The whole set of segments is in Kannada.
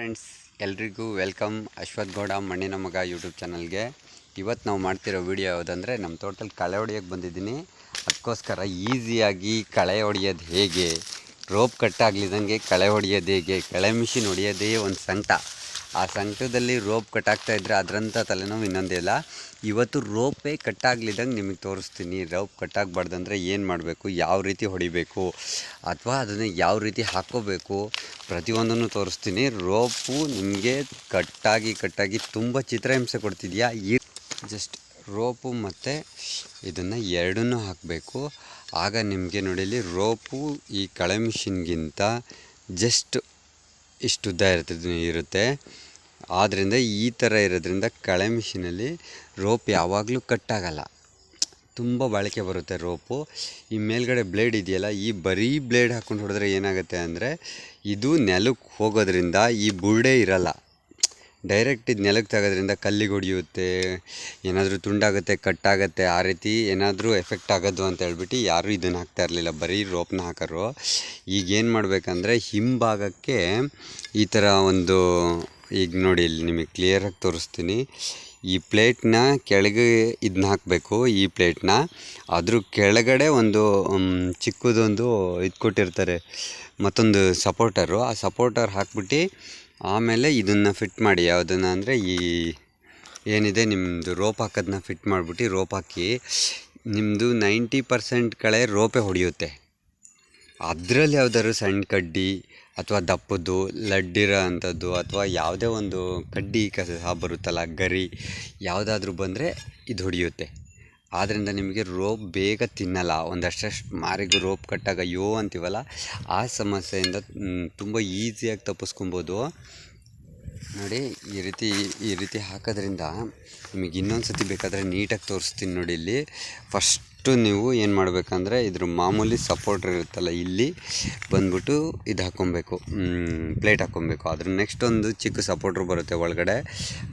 ಫ್ರೆಂಡ್ಸ್, ಎಲ್ರಿಗೂ ವೆಲ್ಕಮ್. ಅಶ್ವಥ್ ಗೌಡ, ಮಣ್ಣಿನ ಮಗ ಯೂಟ್ಯೂಬ್ ಚಾನಲ್ಗೆ. ಇವತ್ತು ನಾವು ಮಾಡ್ತಿರೋ ವಿಡಿಯೋ ಯಾವುದಂದರೆ, ನಮ್ಮ ತೋಟದಲ್ಲಿ ಕಳೆ ಹೊಡಿಯೋಕ್ಕೆ ಬಂದಿದ್ದೀನಿ. ಅದಕ್ಕೋಸ್ಕರ ಈಸಿಯಾಗಿ ಕಳೆ ಹೊಡಿಯೋದು ಹೇಗೆ, ರೋಪ್ ಕಟ್ಟಾಗ್ಲಿದ್ದಂಗೆ ಕಳೆ ಹೊಡೆಯೋದು ಹೇಗೆ, ಕಳೆ ಮಿಷಿನ್ ಹೊಡೆಯೋದೇ ಒಂದು ಸಂಕಟ ಆ ಸಂಕಟದಲ್ಲಿ ರೋಪ್ ಕಟ್ಟಾಗ್ತಾ ಇದ್ದರೆ ಅದರಂಥ ತಲೆನೋವು ಇನ್ನೊಂದಿಲ್ಲ ಇವತ್ತು ರೋಪೇ ಕಟ್ಟಾಗ್ಲಿದ್ದಂಗೆ ನಿಮಗೆ ತೋರಿಸ್ತೀನಿ. ರೋಪ್ ಕಟ್ಟಾಗಬಾರ್ದಂದ್ರೆ ಏನು ಮಾಡಬೇಕು? ಯಾವ ರೀತಿ ಹೊಡಿಬೇಕು? ಅಥವಾ ಅದನ್ನು ಯಾವ ರೀತಿ ಹಾಕ್ಕೋಬೇಕು? ಪ್ರತಿಯೊಂದನ್ನು ತೋರಿಸ್ತೀನಿ. ರೋಪು ನಿಮಗೆ ಕಟ್ಟಾಗಿ ಕಟ್ಟಾಗಿ ತುಂಬ ಚಿತ್ರಹಿಂಸೆ ಕೊಡ್ತಿದೆಯಾ? ಈ ಜಸ್ಟ್ ರೋಪು ಮತ್ತು ಇದನ್ನು ಎರಡನ್ನೂ ಹಾಕಬೇಕು. ಆಗ ನಿಮಗೆ ನೋಡಿಲಿ ರೋಪು ಈ ಕಳೆ ಮಿಷಿನ್ಗಿಂತ ಜಸ್ಟ್ ಇಷ್ಟು ಉದ್ದ ಇರ್ತದೆ ಇರುತ್ತೆ. ಆದ್ದರಿಂದ ಈ ಥರ ಇರೋದ್ರಿಂದ ಕಳೆ ಮಿಷಿನಲ್ಲಿ ರೋಪ್ ಯಾವಾಗಲೂ ಕಟ್ಟಾಗಲ್ಲ. ತುಂಬ ಬಾಳಿಕೆ ಬರುತ್ತೆ ರೋಪು. ಈ ಮೇಲ್ಗಡೆ ಬ್ಲೇಡ್ ಇದೆಯಲ್ಲ, ಈ ಬರೀ ಬ್ಲೇಡ್ ಹಾಕ್ಕೊಂಡು ಹೊಡೆದ್ರೆ ಏನಾಗುತ್ತೆ ಅಂದರೆ, ಇದು ನೆಲಕ್ಕೆ ಹೋಗೋದ್ರಿಂದ ಈ ಬುರುಡೆ ಇರಲ್ಲ. ಡೈರೆಕ್ಟ್ ಇದು ನೆಲಕ್ಕೆ ತೆಗೋದ್ರಿಂದ ಕಲ್ಲಿಗೆ ಹೊಡೆಯುತ್ತೆ, ಏನಾದರೂ ತುಂಡಾಗುತ್ತೆ, ಕಟ್ಟಾಗುತ್ತೆ, ಆ ರೀತಿ ಏನಾದರೂ ಎಫೆಕ್ಟ್ ಆಗೋದು ಅಂತ ಹೇಳ್ಬಿಟ್ಟು ಯಾರೂ ಇದನ್ನು ಹಾಕ್ತಾ ಇರಲಿಲ್ಲ. ಬರೀ ರೋಪ್ನ ಹಾಕೋರು. ಈಗ ಏನು ಮಾಡಬೇಕಂದ್ರೆ ಹಿಂಭಾಗಕ್ಕೆ ಈ ಥರ ಒಂದು, ಈಗ ನೋಡಿ ಇಲ್ಲಿ ನಿಮಗೆ ಕ್ಲಿಯರಾಗಿ ತೋರಿಸ್ತೀನಿ. ಈ ಪ್ಲೇಟ್ನ ಕೆಳಗೆ ಇದನ್ನ ಹಾಕಬೇಕು, ಈ ಪ್ಲೇಟ್ನ ಅದ್ರ ಕೆಳಗಡೆ ಒಂದು ಚಿಕ್ಕದೊಂದು ಇದು ಕೊಟ್ಟಿರ್ತಾರೆ ಮತ್ತೊಂದು ಸಪೋರ್ಟರು ಆ ಸಪೋರ್ಟರ್ ಹಾಕ್ಬಿಟ್ಟು ಆಮೇಲೆ ಇದನ್ನು ಫಿಟ್ ಮಾಡಿ, ಯಾವುದನ್ನು ಅಂದರೆ ಈ ಏನಿದೆ ನಿಮ್ಮದು ರೋಪ್ ಹಾಕೋದನ್ನ ಫಿಟ್ ಮಾಡಿಬಿಟ್ಟು ರೋಪ್ ಹಾಕಿ ನಿಮ್ಮದು ನೈಂಟಿ ಪರ್ಸೆಂಟ್ ಕಳೆ ರೋಪೆ ಹೊಡೆಯುತ್ತೆ. ಅದರಲ್ಲಿ ಯಾವ್ದಾದ್ರು ಸಣ್ಣ ಕಡ್ಡಿ ಅಥವಾ ದಪ್ಪದ್ದು, ಲಡ್ಡಿರೋ ಅಂಥದ್ದು ಅಥವಾ ಯಾವುದೇ ಒಂದು ಕಡ್ಡಿ ಕಸ ಬರುತ್ತಲ್ಲ, ಗರಿ, ಯಾವುದಾದ್ರೂ ಬಂದರೆ ಇದು ಹೊಡೆಯುತ್ತೆ. ಆದ್ದರಿಂದ ನಿಮಗೆ ರೋಪ್ ಬೇಗ ತಿನ್ನಲ್ಲ. ಒಂದಷ್ಟಷ್ಟು ಮಾರಿಗೂ ರೋಪ್ ಕಟ್ಟಾಗ ಅಯ್ಯೋ ಅಂತೀವಲ್ಲ? ಆ ಸಮಸ್ಯೆಯಿಂದ ತುಂಬ ಈಸಿಯಾಗಿ ತಪ್ಪಿಸ್ಕೊಬೋದು ನೋಡಿ, ಈ ರೀತಿ ಈ ರೀತಿ ಹಾಕೋದ್ರಿಂದ ನಿಮಗೆ ಇನ್ನೊಂದು ಸತಿ ಬೇಕಾದರೆ ನೀಟಾಗಿ ತೋರಿಸ್ತೀನಿ ನೋಡಿ ಇಲ್ಲಿ. ಫಸ್ಟು ನೀವು ಏನು ಮಾಡಬೇಕಂದ್ರೆ ಇದ್ರ ಮಾಮೂಲಿ ಸಪೋರ್ಟ್ ಇರುತ್ತಲ್ಲ ಇಲ್ಲಿ ಬಂದ್ಬಿಟ್ಟು ಇದು ಹಾಕ್ಕೊಬೇಕು ಪ್ಲೇಟ್ ಹಾಕ್ಕೊಬೇಕು ಅದ್ರ ನೆಕ್ಸ್ಟ್ ಒಂದು ಚಿಕ್ಕ ಸಪೋರ್ಟ್ರ್ ಬರುತ್ತೆ ಒಳಗಡೆ.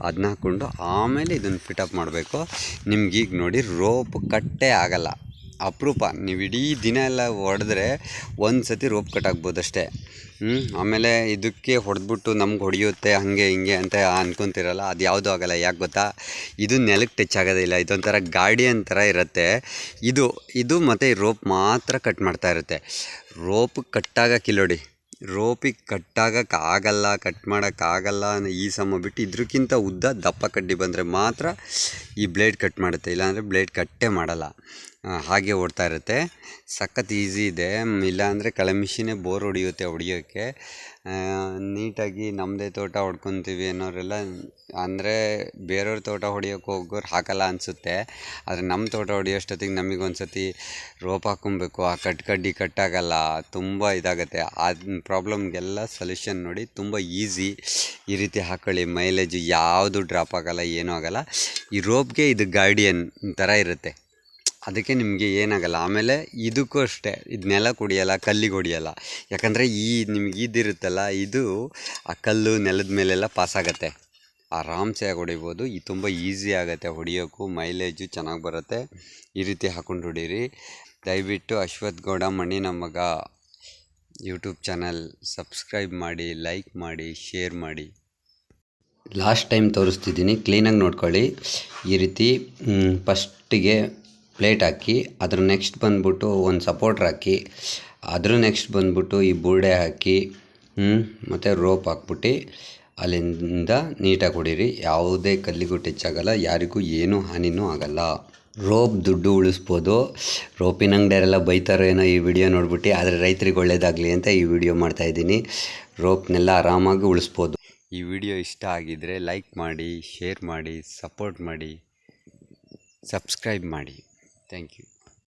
ಅದನ್ನ ಹಾಕ್ಕೊಂಡು ಆಮೇಲೆ ಇದನ್ನು ಫಿಟಪ್ ಮಾಡಬೇಕು. ನಿಮ್ಗೀಗ ನೋಡಿ ರೋಪ್ ಕಟ್ಟೇ ಆಗಲ್ಲ. ಅಪರೂಪ. ನೀವು ಇಡೀ ದಿನ ಎಲ್ಲ ಹೊಡೆದ್ರೆ ಒಂದು ಸತಿ ರೋಪ್ ಕಟ್ ಆಗ್ಬೋದು ಅಷ್ಟೇ. ಆಮೇಲೆ ಇದಕ್ಕೆ ಹೊಡೆದ್ಬಿಟ್ಟು ನಮ್ಗೆ ಹೊಡೆಯುತ್ತೆ, ಹಾಗೆ ಹಿಂಗೆ ಅಂತ ಅಂದ್ಕೊತಿರಲ್ಲ ಅದು ಯಾವುದೂ ಆಗಲ್ಲ, ಯಾಕೆ ಗೊತ್ತಾ? ಇದು ನೆಲಕ್ಕೆ ಟಚ್ ಆಗೋದಿಲ್ಲ ಇದೊಂಥರ ಗಾರ್ಡಿಯನ್ ಥರ ಇರುತ್ತೆ. ಇದು ಇದು ಮತ್ತು ರೋಪ್ ಮಾತ್ರ ಕಟ್ ಮಾಡ್ತಾ ಇರುತ್ತೆ. ರೋಪ್ ಕಟ್ಟಾಗಕ್ಕಿಲ್ಲೋಡಿ ರೋಪಿಗೆ ಕಟ್ಟಾಗಕ್ಕೆ ಆಗಲ್ಲ, ಕಟ್ ಮಾಡೋಕ್ಕಾಗಲ್ಲ ಈ ಸಮ ಬಿಟ್ಟು ಇದ್ರಕ್ಕಿಂತ ಉದ್ದ ದಪ್ಪ ಕಡ್ಡಿ ಬಂದರೆ ಮಾತ್ರ ಈ ಬ್ಲೇಡ್ ಕಟ್ ಮಾಡುತ್ತೆ, ಇಲ್ಲಾಂದರೆ ಬ್ಲೇಡ್ ಕಟ್ಟೇ ಮಾಡಲ್ಲ. ಹಾಗೆ ಓಡ್ತಾ ಇರುತ್ತೆ. ಸಖತ್ ಈಸಿ ಇದೆ. ಇಲ್ಲಾಂದರೆ ಕಳೆ ಮಿಷಿನೇ ಬೋರ್ ಹೊಡಿಯುತ್ತೆ ಹೊಡಿಯೋಕ್ಕೆ ನೀಟಾಗಿ ನಮ್ಮದೇ ತೋಟ ಹೊಡ್ಕೊತೀವಿ ಅನ್ನೋರೆಲ್ಲ, ಅಂದರೆ ಬೇರೆಯವ್ರ ತೋಟ ಹೊಡಿಯೋಕ್ಕೆ ಹೋಗೋರು ಹಾಕಲ್ಲ ಅನಿಸುತ್ತೆ. ಆದರೆ ನಮ್ಮ ತೋಟ ಹೊಡಿಯೋಷ್ಟೊತ್ತಿಗೆ ನಮಗೆ ಸತಿ ರೋಪ್ ಹಾಕ್ಕೊಬೇಕು. ಆ ಕಟ್ ಕಡ್ಡಿ ಕಟ್ಟಾಗಲ್ಲ. ತುಂಬ ಇದಾಗುತ್ತೆ. ಆ ಪ್ರಾಬ್ಲಮ್ಗೆಲ್ಲ ಸೊಲ್ಯೂಷನ್ ನೋಡಿ ತುಂಬ ಈಸಿ ಈ ರೀತಿ ಹಾಕ್ಕೊಳ್ಳಿ ಮೈಲೇಜ್ ಯಾವುದು ಡ್ರಾಪ್ ಆಗಲ್ಲ, ಏನೂ ಆಗಲ್ಲ. ಈ ರೋಪ್ಗೆ ಇದು ಗಾರ್ಡಿಯನ್ ಥರ ಇರುತ್ತೆ. ಅದಕ್ಕೆ ನಿಮಗೆ ಏನಾಗಲ್ಲ. ಆಮೇಲೆ ಇದಕ್ಕೂ ಅಷ್ಟೇ. ಇದು ನೆಲ ಕುಡಿಯಲ್ಲ, ಕಲ್ಲಿಗೆ ಹೊಡಿಯಲ್ಲ. ಯಾಕಂದರೆ ಈ ನಿಮ್ಗೆ ಇದಿರುತ್ತಲ್ಲ ಇದು ಆ ಕಲ್ಲು ನೆಲದ ಮೇಲೆಲ್ಲ ಪಾಸ್ ಆಗುತ್ತೆ. ಆರಾಮ್ಸೆ ಹೊಡಿಬೋದು. ಇದು ತುಂಬ ಈಸಿ ಆಗುತ್ತೆ ಹೊಡಿಯೋಕ್ಕೂ ಮೈಲೇಜು ಚೆನ್ನಾಗಿ ಬರುತ್ತೆ. ಈ ರೀತಿ ಹಾಕೊಂಡು ಹೊಡೀರಿ. ದಯವಿಟ್ಟು ಅಶ್ವಥ್ ಗೌಡ ಮಣ್ಣಿನ ಮಗ ಯೂಟ್ಯೂಬ್ ಚಾನಲ್ ಸಬ್ಸ್ಕ್ರೈಬ್ ಮಾಡಿ ಲೈಕ್ ಮಾಡಿ ಶೇರ್ ಮಾಡಿ. ಲಾಸ್ಟ್ ಟೈಮ್ ತೋರಿಸ್ತಿದ್ದೀನಿ. ಕ್ಲೀನಾಗಿ ನೋಡ್ಕೊಳ್ಳಿ. ಈ ರೀತಿ ಫಸ್ಟಿಗೆ ಪ್ಲೇಟ್ ಹಾಕಿ, ಅದ್ರ ನೆಕ್ಸ್ಟ್ ಬಂದ್ಬಿಟ್ಟು ಒಂದು ಸಪೋರ್ಟ್ರ್ ಹಾಕಿ, ಅದ್ರ ನೆಕ್ಸ್ಟ್ ಬಂದ್ಬಿಟ್ಟು ಈ ಬುರ್ಡೆ ಹಾಕಿ ಮತ್ತು ರೋಪ್ ಹಾಕ್ಬಿಟ್ಟು, ಅಲ್ಲಿಂದ ನೀಟಾಗಿ ಹೊಡೀರಿ ಯಾವುದೇ ಕಲ್ಲಿಗೂ ಟಚ್ ಆಗೋಲ್ಲ, ಯಾರಿಗೂ ಏನೂ ಹಾನಿನೂ ಆಗಲ್ಲ. ರೋಪ್ ದುಡ್ಡು ಉಳಿಸ್ಬೋದು. ರೋಪಿನ ಅಂಗಡಿಯರೆಲ್ಲ ಬೈತಾರೋ ಏನೋ ಈ ವಿಡಿಯೋ ನೋಡ್ಬಿಟ್ಟು, ಆದರೆ ರೈತರಿಗೆ ಒಳ್ಳೇದಾಗಲಿ ಅಂತ ಈ ವಿಡಿಯೋ ಮಾಡ್ತಾಯಿದ್ದೀನಿ ರೋಪ್ನೆಲ್ಲ ಆರಾಮಾಗಿ ಉಳಿಸ್ಬೋದು. ಈ ವಿಡಿಯೋ ಇಷ್ಟ ಆಗಿದ್ದರೆ ಲೈಕ್ ಮಾಡಿ ಶೇರ್ ಮಾಡಿ ಸಪೋರ್ಟ್ ಮಾಡಿ ಸಬ್ಸ್ಕ್ರೈಬ್ ಮಾಡಿ. Thank you